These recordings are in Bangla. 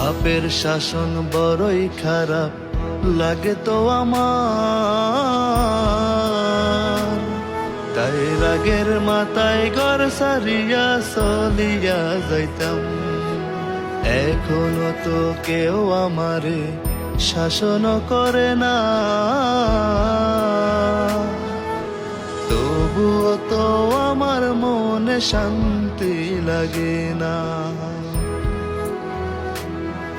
বাপের শাসন বড়ই খারাপ, লাগে তো আমার। তাই রাগের মাথায় ঘর সারিয়া চলিয়া যাইতাম। এখনও তো কেউ আমারে শাসন করে না। তবুও তো আমার মনে শান্তি লাগে না।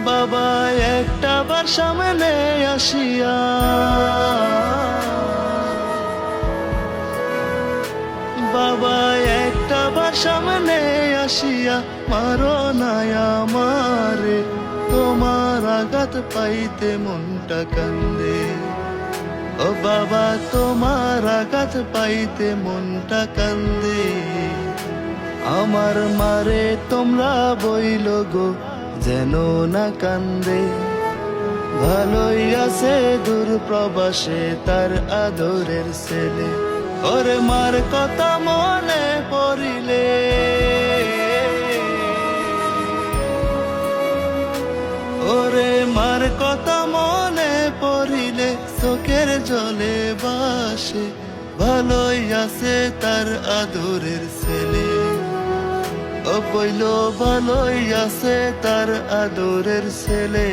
বাবা, একটা বার সামনে আসিয়া। বাবা, একটা বার সামনে আসিয়া মারো না আমারে, তোমার আঘাত পাইতে মনটা কান্দে। ও বাবা, তোমার আঘাত পাইতে মনটা কান্দে। আমার মারে তোমরা বইল গো যেন না কান্দে। ভালোই আছে দূর প্রবাসে তার আদরের ছেলে। ওরে মার কথা মনে পড়িলে। ওরে মার কথা মনে পড়িলে, চোখের জলে বাসে। ভালোই আছে তার আদরের ছেলে। ও বইল ভালোই আছে তার আদরের ছেলে।